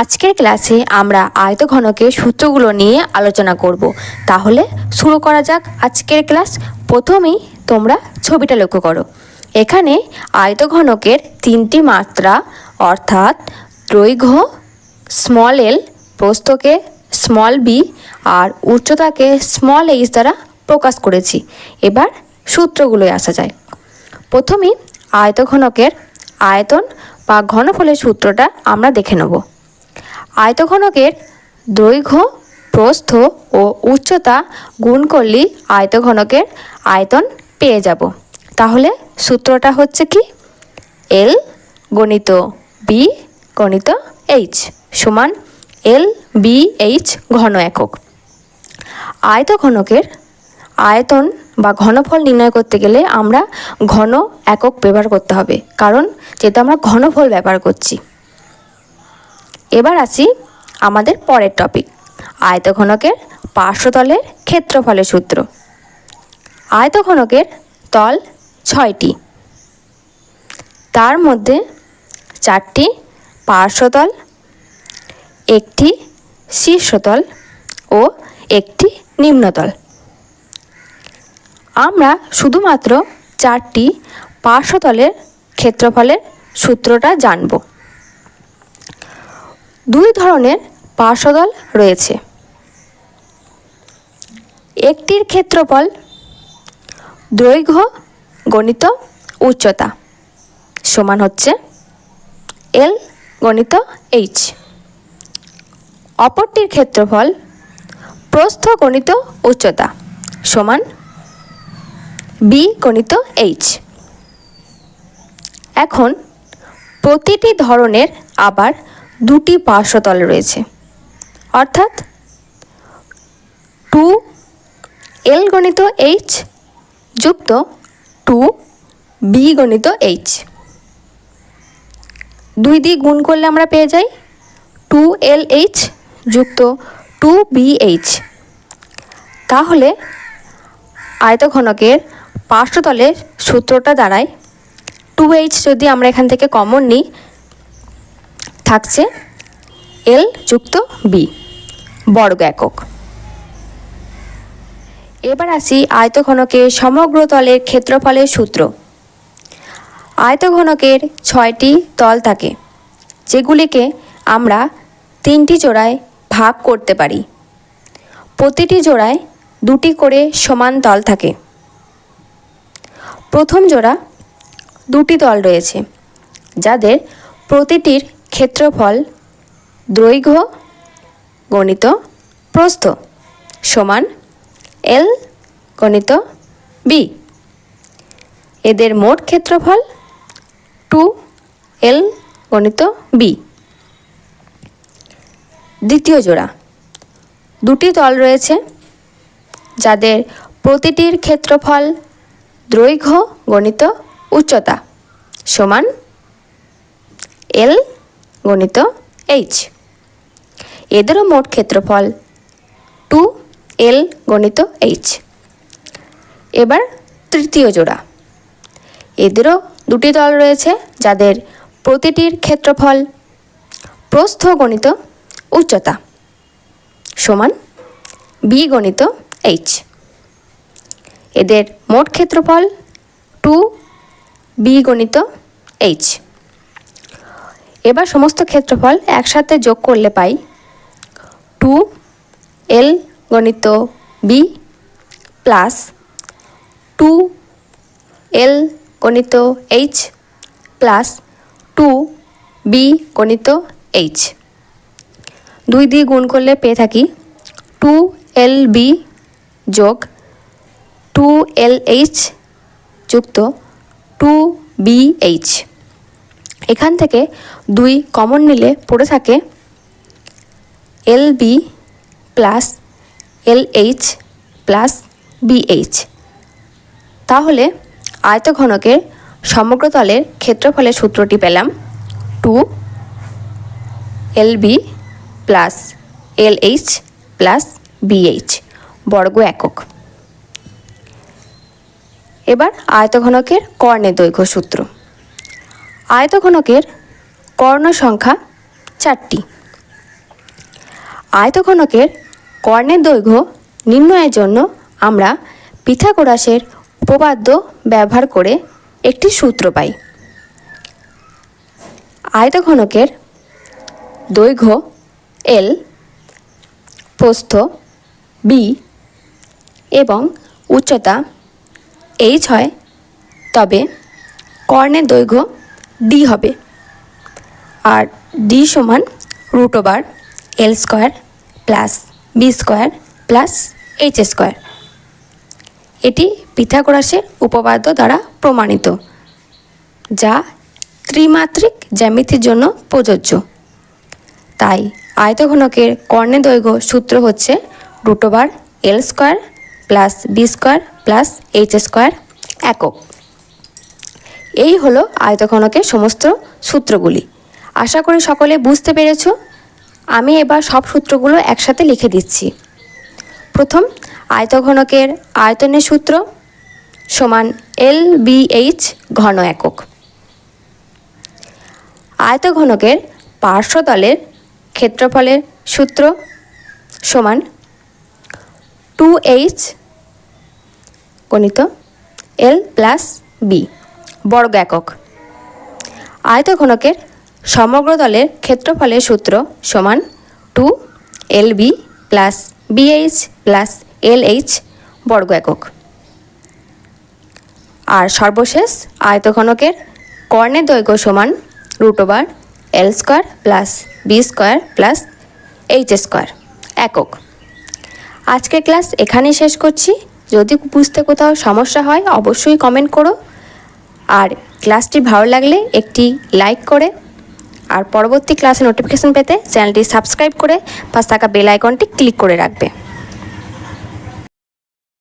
আজকের ক্লাসে আমরা আয়তঘনকের সূত্রগুলো নিয়ে আলোচনা করব। তাহলে শুরু করা যাক আজকের ক্লাস। প্রথমেই তোমরা ছবিটা লক্ষ্য করো। এখানে আয়তঘনকের তিনটি মাত্রা, অর্থাৎ দৈর্ঘ্য স্মল এল প্রস্থকে স্মল বি আর উচ্চতাকে স্মল এইচ দ্বারা প্রকাশ করেছি। এবার সূত্রগুলোয় আসা যায়। প্রথমেই আয়তঘনকের আয়তন বা ঘনফলের সূত্রটা আমরা দেখে নেব। আয়তঘনকের দৈর্ঘ্য, প্রস্থ ও উচ্চতা গুণ করলেই আয়তঘনকের আয়তন পেয়ে যাব। তাহলে সূত্রটা হচ্ছে কি? এল গণিত বি গণিত এইচ সমান এল বি এইচ ঘন একক। আয়তঘনকের আয়তন বা ঘনফল নির্ণয় করতে গেলে আমরা ঘন একক ব্যবহার করতে হবে। কারণ যেহেতু আমরা ঘনফল ব্যবহার করছি এবার আসি আমাদের পরের টপিক আয়তঘনকের পার্শ্বতলের ক্ষেত্রফলের সূত্র। আয়তঘনকের তল ছয়টি। তার মধ্যে চারটি পার্শ্বতল, একটি শীর্ষতল ও একটি নিম্নতল। আমরা শুধুমাত্র চারটি পার্শ্বতলের ক্ষেত্রফলের সূত্রটা জানব। দুই ধরনের পার্শ্বদল রয়েছে। একটির ক্ষেত্রফল দৈর্ঘ্য গণিত উচ্চতা সমান হচ্ছে এল গণিত এইচ অপরটির ক্ষেত্রফল প্রস্থ গণিত উচ্চতা সমান বি গণিত এইচ এখন প্রতিটি ধরনের আবার দুটি পার্শ্বতল রয়েছে। অর্থাৎ টু এল গণিত এইচ যুক্ত টু বি গণিত এইচ। দুই দিয়ে গুণ করলে আমরা পেয়ে যাই টু এল এইচ যুক্ত টু বি এইচ। তাহলে আয়তঘনকের পার্শ্বতলের সূত্রটা দাঁড়ায়। টু এইচ যদি আমরা এখান থেকে কমন নিই থাকছে এল যুক্ত বি, বর্গ একক। এবার আসি আয়তঘনকের সমগ্র তলের ক্ষেত্রফলের সূত্র। আয়তঘনকের ছয়টি তল থাকে, যেগুলিকে আমরা তিনটি জোড়ায় ভাগ করতে পারি। প্রতিটি জোড়ায় দুটি করে সমান তল থাকে। প্রথম জোড়া দুটি তল রয়েছে, যাদের প্রতিটির ক্ষেত্রফল দৈর্ঘ্য গণিত প্রস্থ সমান এল গণিত বি এদের মোট ক্ষেত্রফল টু এল গণিত বি দ্বিতীয় জোড়া। দুটি তল রয়েছে যাদের প্রতিটির ক্ষেত্রফল দৈর্ঘ্য গণিত উচ্চতা সমান এল গণিত এইচ এদেরও মোট ক্ষেত্রফল টু এল গণিত এইচ এবার তৃতীয় জোড়া। এদেরও দুটি দল রয়েছে যাদের প্রতিটির ক্ষেত্রফল প্রস্থ গণিত উচ্চতা সমান বি গণিত এইচ এদের মোট ক্ষেত্রফল টু বি গণিত এইচ এবার সমস্ত ক্ষেত্রফল একসাথে যোগ করলে পাই টু এল গণিত বি প্লাস টু এল গণিত এইচ প্লাস টু বি গণিত এইচ। দুই দিয়ে গুণ করলে পেয়ে থাকি টু এল বি যোগ টু এল এইচ যুক্ত টু বি এইচ। এখান থেকে দুই কমন নিলে পড়ে থাকে L B plus L H plus B H তাহলে আয়তঘনকের সমগ্র তলের ক্ষেত্রফলের সূত্রটি পেলাম two L B plus L H plus B H বর্গ একক। এবার আয়তঘনকের কর্ণের দৈর্ঘ্য সূত্র। আয়তঘনকের কর্ণ সংখ্যা চারটি। আয়তঘনকের কর্ণের দৈর্ঘ্য নির্ণয়ের জন্য আমরা পিথাগোরাসের উপপাদ্য ব্যবহার করে একটি সূত্র পাই। আয়তঘনকের দৈর্ঘ্য এল প্রস্থ বি এবং উচ্চতা এইচ হয়। তবে কর্ণের দৈর্ঘ্য ডি হবে। আর ডি সমান root over L square plus B square plus H square এটি পিথাগোরাসের উপপাদ্য দ্বারা প্রমাণিত, যা ত্রিমাত্রিক জ্যামিতির জন্য প্রযোজ্য। তাই আয়তঘনকের কর্ণের দৈর্ঘ্য সূত্র হচ্ছে root over L square plus B square plus H square একক। এই হলো আয়তঘনকের সমস্ত সূত্রগুলি। আশা করি সকলে বুঝতে পেরেছ। আমি এবার সব সূত্রগুলো একসাথে লিখে দিচ্ছি। প্রথম আয়তঘনকের আয়তনের সূত্র সমান এল বি এইচ ঘন একক। আয়তঘনকের পার্শ্বতলের ক্ষেত্রফলের সূত্র সমান টু এইচ গণিত এল প্লাস বি। বর্গ একক। আয়তঘনকের সমগ্র দলের ক্ষেত্রফলের সূত্র সমান two L B plus B H plus L H বর্গ একক। আর সর্বশেষ আয়তঘনকের কর্ণের দৈর্ঘ্য সমান root over L square plus B square plus H square একক। আজকের ক্লাস এখানেই শেষ করছি। যদি বুঝতে কোথাও সমস্যা হয়, অবশ্যই কমেন্ট করো। আর ক্লাসটি ভালো লাগলে একটি লাইক করে আর পরবর্তী ক্লাসে নোটিফিকেশন পেতে চ্যানেলটি সাবস্ক্রাইব করে পাশ থাকা বেল আইকনটি ক্লিক করে রাখবে।